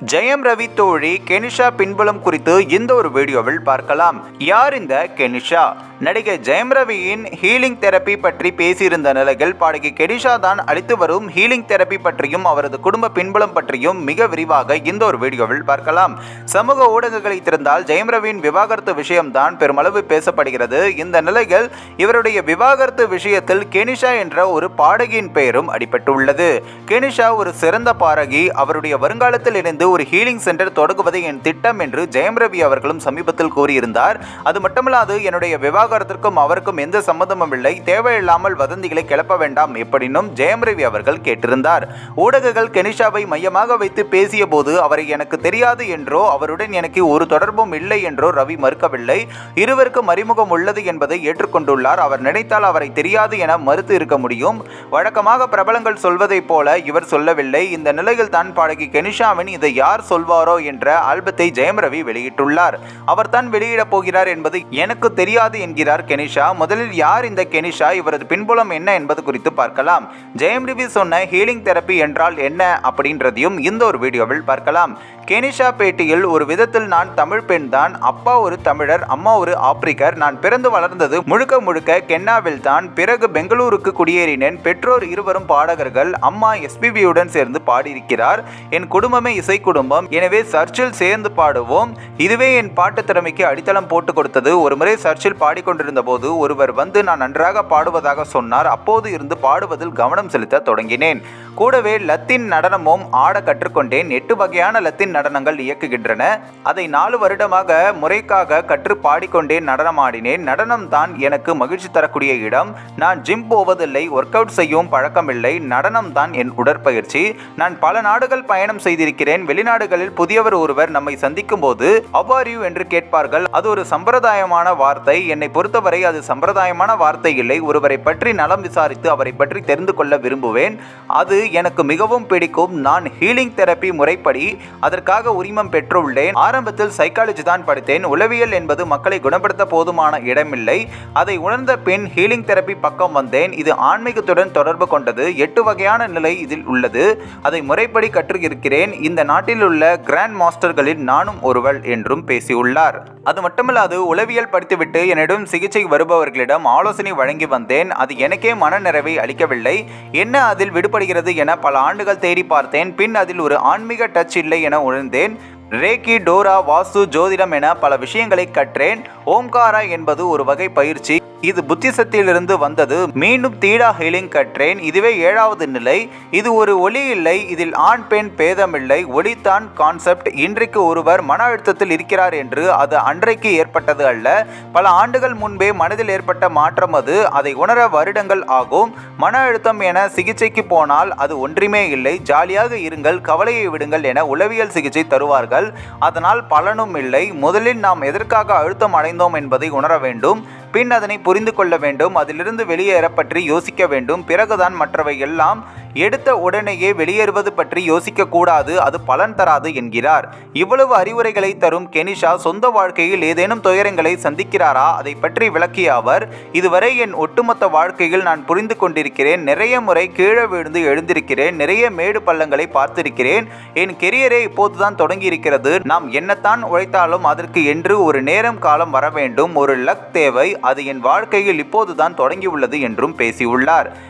ஜெயம் ரவி தோழி கெனிஷா பின்புலம் குறித்து இந்த ஒரு வீடியோவில் பார்க்கலாம். யார் இந்த கெனிஷா? நடிகை ஜெயம் ரவியின் ஹீலிங் தெரப்பி பற்றி பேசியிருந்த நிலையில் பாடகி கெனிஷா தான் அளித்து வரும் ஹீலிங் தெரப்பி பற்றியும் அவரது குடும்ப பின்புலம் பற்றியும் மிக விரிவாக இந்த ஒரு வீடியோவில் பார்க்கலாம். சமூக ஊடகங்களை திறந்தால் ஜெயம் ரவியின் விவாகரத்து விஷயம்தான் பெருமளவு பேசப்படுகிறது. இந்த நிலையில் இவருடைய விவாகரத்து விஷயத்தில் கெனிஷா என்ற ஒரு பாடகியின் பெயரும் அடிபட்டுள்ளது. கெனிஷா ஒரு சிறந்த பாடகி அவருடைய வருங்காலத்தில் இணைந்து ஒரு ஹீலிங் சென்டர் தொடங்குவது என் திட்டம் என்று ஜெயம் ரவி அவர்களும் சமீபத்தில் கூறியிருந்தார். அது மட்டுமல்லாது என்னுடைய விவாகரத்திற்கும் அவருக்கும் எந்த சம்மந்தமும் இல்லை. தேவையில்லாமல் வதந்திகளை கிளப்ப வேண்டாம் எப்படினும் ஜெயம் ரவி அவர்கள் கேட்டிருந்தார். ஊடகங்கள் கெனிஷாவை மையமாக வைத்து பேசிய போது அவரை எனக்கு தெரியாது என்றோ அவருடன் எனக்கு ஒரு தொடர்பும் இல்லை என்றோ ரவி மறுக்கவில்லை. இருவருக்கும் அறிமுகம் உள்ளது என்பதை ஏற்றுக்கொண்டுள்ளார். அவர் நினைத்தால் அவரை தெரியாது என மறுத்து இருக்க முடியும். வழக்கமாக பிரபலங்கள் சொல்வதைப் போல இவர் சொல்லவில்லை. இந்த நிலையில் தான் பாடகி கெனிஷாவின் இதை யார் சொல்வாரோ என்ற ஆல்பத்தை ஜெயம் ரவி வெளியிட்டுள்ளார். அவர் தான் வெளியிடப் போகிறார் என்பது எனக்கு தெரியாது என்கிறார் கெனிஷா. முதலில் யார் இந்த கெனிஷா? இவரது பின்புலம் என்ன என்பது குறித்து பார்க்கலாம். ஜெயம் ரவி சொன்ன ஹீலிங் தெரப்பி என்றால் என்ன அப்படின்றதையும் இந்த ஒரு வீடியோவில் பார்க்கலாம். கெனிஷா பேட்டியில் ஒரு விதத்தில் நான் தமிழ் பெண் தான் அப்பா ஒரு தமிழர் அம்மா ஒரு ஆப்பிரிக்கர். நான் பிறந்து வளர்ந்தது முழுக்க முழுக்க கென்னாவில் தான். பிறகு பெங்களூருக்கு குடியேறினேன். பெற்றோர் இருவரும் பாடகர்கள் அம்மா எஸ்பிபியுடன் சேர்ந்து பாடியிருக்கிறார். என் குடும்பமே இசை குடும்பம். எனவே சர்ச்சில் சேர்ந்து பாடுவோம். இதுவே என் பாட்டு திறமைக்கு அடித்தளம் போட்டு கொடுத்தது. ஒரு முறை சர்ச்சில் பாடிக்கொண்டிருந்த போது ஒருவர் வந்து நான் நன்றாக பாடுவதாக சொன்னார். அப்போது இருந்து பாடுவதில் கவனம் செலுத்த தொடங்கினேன். கூடவே லத்தீன் நடனமும் ஆட கற்றுக்கொண்டேன். எட்டு வகையான லத்தீன் நடனங்கள் இயக்குகின்றன. அதை நாலு வருடமாக முறைக்காக கற்று பாடிக்கொண்டே நடனமாடினேன். நடனம் தான் எனக்கு மகிழ்ச்சி தரக்கூடிய இடம். நான் ஜிம் போவதில்லை ஒர்க் அவுட் செய்யும் பழக்கமில்லை. நடனம் தான் என் உடற்பயிற்சி. நான் பல நாடுகள் பயணம் செய்திருக்கிறேன். வெளிநாடுகளில் புதியவர் ஒருவர் நம்மை சந்திக்கும் போது அவ்வாறு என்று கேட்பார்கள். அது ஒரு சம்பிரதாயமான வார்த்தை. என்னை பொறுத்தவரை அது சம்பிரதாயமான வார்த்தை இல்லை. ஒருவரை பற்றி நலம் விசாரித்து அவரை பற்றி தெரிந்து கொள்ள விரும்புவேன். அது எனக்கு மிகவும் பிடிக்கும். நான் ஹீலிங் தெரப்பி முறைப்படி அதற்காக உரிமம் பெற்றுள்ளேன். ஆரம்பத்தில் சைக்காலஜி தான் படித்தேன். உளவியல் என்பது மக்களை குணப்படுத்த போதுமான இடமில்லை. அதை உணர்ந்த பின் ஹீலிங் தெரப்பி பக்கம் வந்தேன். இது ஆன்மீகத்துடன் தொடர்பு கொண்டது. எட்டு வகையான நிலை இதில் உள்ளது. அதை முறைப்படி கற்றிருக்கிறேன் இந்த நாட்டில் உள்ள கிராண்ட் மாஸ்டர்களில் நானும் ஒருவள் என்றும் பேசியுள்ளார். அது மட்டுமல்லாது உளவியல் படித்துவிட்டு என்னிடம் சிகிச்சை வருபவர்களிடம் ஆலோசனை வழங்கி வந்தேன். அது எனக்கே மனநிறைவை அளிக்கவில்லை. என்ன அதில் விடுபடுகிறது என பல ஆண்டுகள் தேடி பார்த்தேன். பின் அதில் ஒரு ஆன்மீக டச் இல்லை என உணர்ந்தேன். ரேக்கி டோரா வாஸ்து ஜோதிடம் என பல விஷயங்களை கற்றேன். ஓம்காரா என்பது ஒரு வகை பயிற்சி. இது புத்திசத்திலிருந்து வந்தது. மீண்டும் தீடா ஹீலிங் கற்றேன். இதுவே ஏழாவது நிலை. இது ஒரு ஒளி இல்லை. இதில் ஆண் பெண் பேதமில்லை ஒளித்தான் கான்செப்ட் இன்றைக்கு ஒருவர் மன அழுத்தத்தில் இருக்கிறார் என்று அது அன்றைக்கு ஏற்பட்டது அல்ல. பல ஆண்டுகள் முன்பே மனதில் ஏற்பட்ட மாற்றம் அது. அதை உணர வருடங்கள் ஆகும். மன அழுத்தம் என சிகிச்சைக்கு போனால் அது ஒன்றுமே இல்லை. ஜாலியாக இருங்கள். கவலையை விடுங்கள் என உளவியல் சிகிச்சை தருவார்கள். அதனால் பலனும் இல்லை. முதலில் நாம் எதற்காக அழுத்தம் அடைந்தோம் என்பதை உணர வேண்டும். பின் அதனை புரிந்து கொள்ள வேண்டும். அதிலிருந்து வெளியேற பற்றி யோசிக்க வேண்டும். பிறகுதான் மற்றவை எல்லாம் எடுத்த உடனேயே வெளியேறுவது பற்றி யோசிக்க கூடாது அது பலன் தராது என்கிறார். இவ்வளவு அறிவுரைகளை தரும் கெனிஷா சொந்த வாழ்க்கையில் ஏதேனும் துயரங்களை சந்திக்கிறாரா? அதை பற்றி விளக்கிய அவர் இதுவரை என் ஒட்டுமொத்த வாழ்க்கையில் நான் புரிந்து கொண்டிருக்கிறேன். நிறைய முறை கீழே விழுந்து எழுந்திருக்கிறேன். நிறைய மேடு பள்ளங்களை பார்த்திருக்கிறேன். என் கெரியரே இப்போதுதான் தொடங்கி இருக்கிறது நாம் என்னத்தான் உழைத்தாலும் அதற்கு என்று ஒரு நேரம் காலம் வர வேண்டும். ஒரு லக் தேவை. அது என் வாழ்க்கையில் இப்போதுதான் தொடங்கியுள்ளது என்றும் பேசியுள்ளார்.